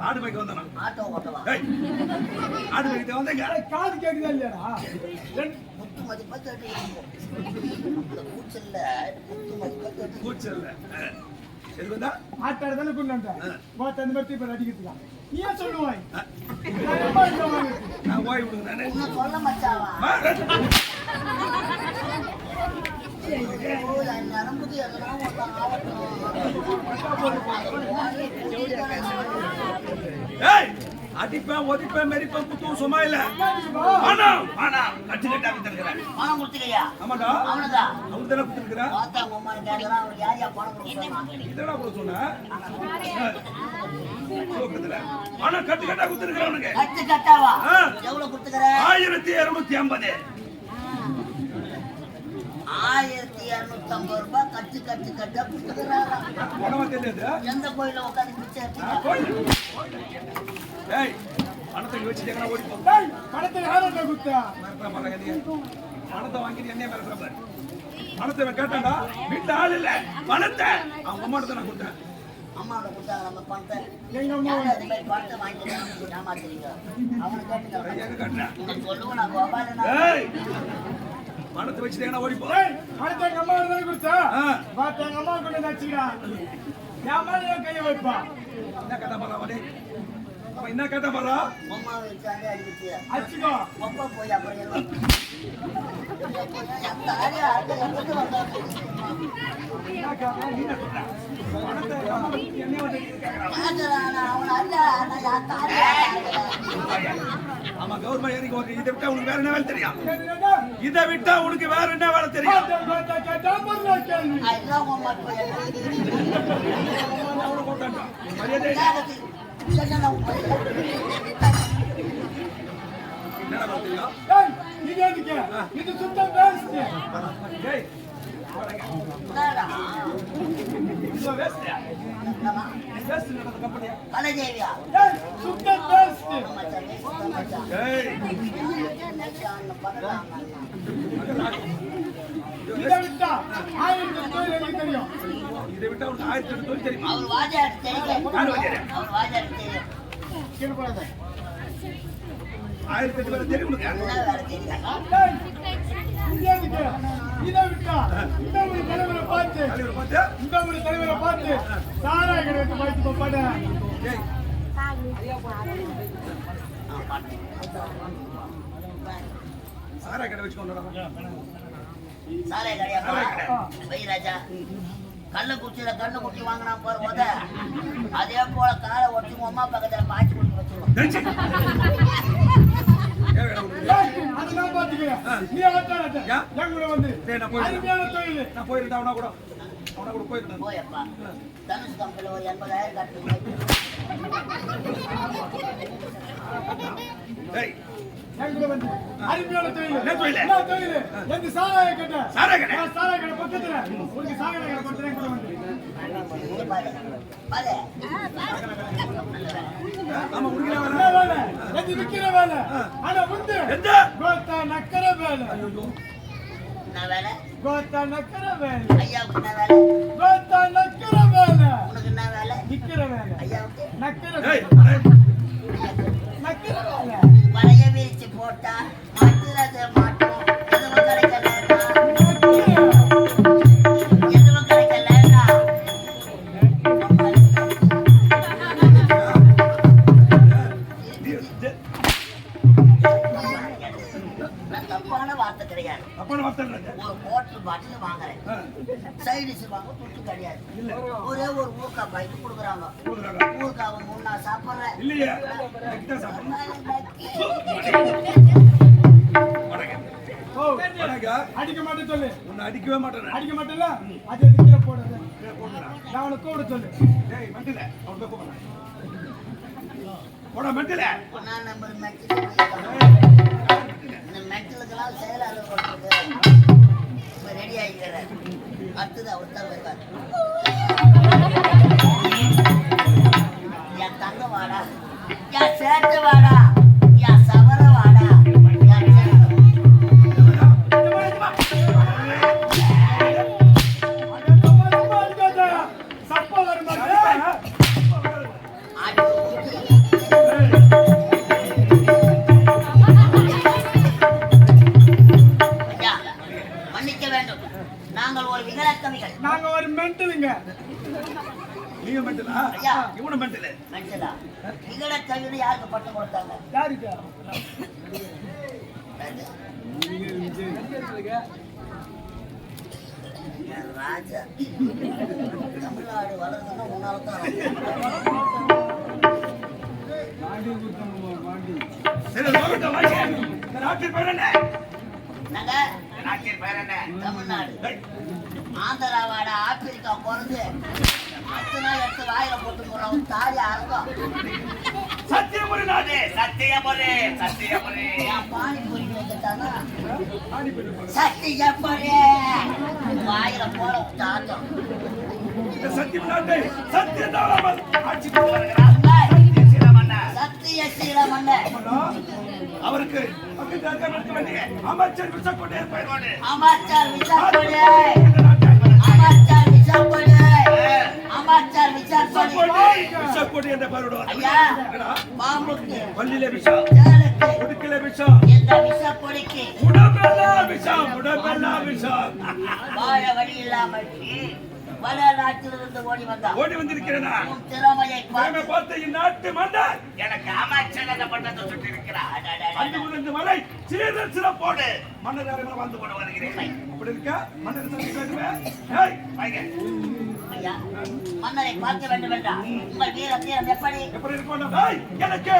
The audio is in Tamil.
ஆடு மேய்க்க வந்தான் ஆடு மேய்க்க வந்தேங்க காது கேக்குதா இருக்கும். இந்த கூச்சல்ல. முத்து அந்த மாதிரி இப்ப அடிக்கிறதுக்கா நீ ஏன் சொல்லுவாய் நான் ஓய் விடுங்க சொல்ல மச்சாவா அடிப்பேன் ஒதிப்பேன் மெரிப்பேன் குத்துவும் சும்மா இல்ல? பணம் பணம் கட்டு பணம்? ஆமாடா தானே கொடுத்துருக்கிறேன் பார்த்தா யார் யார் பணம் கொடுக்குறான்? இதெல்லாம் கூட சொன்ன பணம் கட்டு கட்டா கொடுத்துருக்கிறேன் அவனுக்கு கட்டு கட்டாவா? எவ்வளவு கொடுத்துக்கிற? ஆயிரத்தி இருநூத்தி ஐம்பது ஆயிரத்தி இருநூத்தி ஐம்பது ரூபாய் கட்டு கட்டு கட்டா கொடுத்துக்கிறாரா? எந்த உட்காந்து? கோயில். ஏய் பணத்தை வாங்கிட்டு மிரட்டுற பாரு. பணத்தை இவன் கேட்டான்டா வீட்டுல ஆள் இல்ல பணத்தை அவங்க அம்மா நான் கொடுத்தேன் அம்மாவோட கொடுத்தாங்க நம்ம பணத்தை. அம்மா அது மாதிரி பணத்தை வாங்கிட்டு ஏமாத்துறீங்க? அவனை இங்க சொல்லுவேன் நான் கோபாலனா. ஏய் பணத்தை வச்சுட்டேங்கன்னா ஓடி போ பணத்தை எங்க அம்மா தானே கொடுத்தா? ஆ. பார்த்து எங்க அம்மா கொண்டு வச்சுக்கிறா. என் மேல கையை வைப்பா? என்ன அவனே அவன் என்ன கேட்டா பாரா அம்மாவை வச்சாங்க. அடிச்சுக்கோ. ஒப்ப போய் அப்புறம் ஆமா கவர்மெண்ட் எனக்கு இதை விட்டா உனக்கு வேற என்ன வேலை தெரியும்? இதை விட்டா உனக்கு வேற என்ன வேலை தெரியும்? தெரியும்? சுத்தம் waste. ஏய் என்னடா? இது விட்டா ஆயிரத்தி தொழில் எனக்கு தெரியும் இதை விட்டா உனக்கு ஆயிரத்தி எட்டு தொழில் தெரியுமா அவர் வாஜாரு தெரியும்? அவர் வாஜாரு தெரியும் கீழே போடாத. ஆயிரத்தி எட்டு வேலை தெரியும் தலைவரை பார்த்து பார்த்து இந்த ஒரு தலைவரை பார்த்து சாராய கடை பார்த்து சாரா கடை கண்ணு குட்டி வாங்கினா போற போத அதே போல காலை ஒட்டி உங்க அம்மா பக்கத்துல பாய்ச்சி குட்டி வச்சிருவோம் நான் போயிடுறேன். அருமையான தொழில் நான் போயிருந்தா அவனா கூட அவனா கூட போயிருந்தேன் போயப்பா. தனுஷ் கம்பெனில ஒரு எண்பதாயிரம் கட்டுங்க ஏய். என் கூட வந்து அருமையான தொழில் என்ன தொழில்? என்ன தொழில் எந்த சாராய கடை. சாராய கடை? நான் சாராய கடை பக்கத்துல. உனக்கு சாராய கடை விக்கிற வேலை. ஆனா எந்த கோத்தா நக்கர வேலை. கோத்தா நக்கர வேலை வேலை. வாங்குறேன். சைடிஸ் வாங்க துட்டு கிடையாது. ஒரே ஒரு ஊறுக்காய் பாய்க்கு கொடுக்குறாங்க. ஊறுக்காவை மூணு நாள் சாப்பிட்றேன். அடிக்க மாட்டேன் சொல்லு. உன்னை அடிக்கவே மாட்டேன் அடிக்க மாட்டேன்ல அது எதுக்கிற போடுறது? நான் அவனை கூப்பிட சொல்லு. ஏய் மெண்டல. அவன் கூப்பிடுறேன். போடா நம்பர் மெட்டில் இந்த மெட்டிலுக்கெல்லாம் செயலாளர் அடுத்தது அவர் தான் வருவார். என் தங்க வாடா என் சேர்த்து வாடா நாங்க ஒரு மென்டலுங்க. நீங்க மென்டலா? ஐயா. இவனு மென்டலு. மனுஷனா நிகழ தகுதி யாருக்கு பட்டம் கொடுத்தாங்க? யாருக்கு? ராஜா. தமிழ்நாடு வளர்ந்ததுன்னா உன்னால தான் நாட்டின் பேர் என்ன? நாட்டின் பேர் என்ன? தமிழ்நாடு. ஆந்திராவாட ஆப்பிரிக்கா பிறந்து பத்து நாள் எடுத்து வாயில போட்டு போறவன் தாலி அறக்கும் சத்தியபுரி நாடு சத்தியபுரி சத்தியபுரி பானிபூரி வந்துட்டானா. சத்தியப்படி வாயில போட தாத்தம் இந்த சத்தியம் நாட்டை சத்தியதாராமல் ஆட்சி கொண்டு வருகிறார் சத்திய சீலமன்னர். சத்திய அவருக்கு அமைச்சர் விசக்கொண்டே பெயரோடு அமைச்சர் விசக்கொடி என்ற பெயரோடு? பாம்புக்கு. பல்லில விஷம் குடுக்கில விஷம் இந்த விஷப்பொடிக்கு உடம்பெல்லாம் விஷம் உடம்பெல்லாம் விஷம் வாழ வழி இல்லாமல் வட நாட்டிலிருந்து ஓடி வந்தான் ஓடி வந்திருக்கிறேனா? உன் திறமையை திறமை பார்த்து இந்நாட்டு மன்னர். எனக்கு அமைச்சர் பட்டத்தை சுட்டி அன்று முதல் வரை சீர சிறப்போடு மன்னர் யாரும் வந்து கொண்டு வருகிறேன். அப்படி இருக்க? மன்னர் மன்னரை பார்க்க வேண்டும் என்றால் உங்கள் வீர தீரம் எப்படி? எப்படி இருக்கணும்? எனக்கு.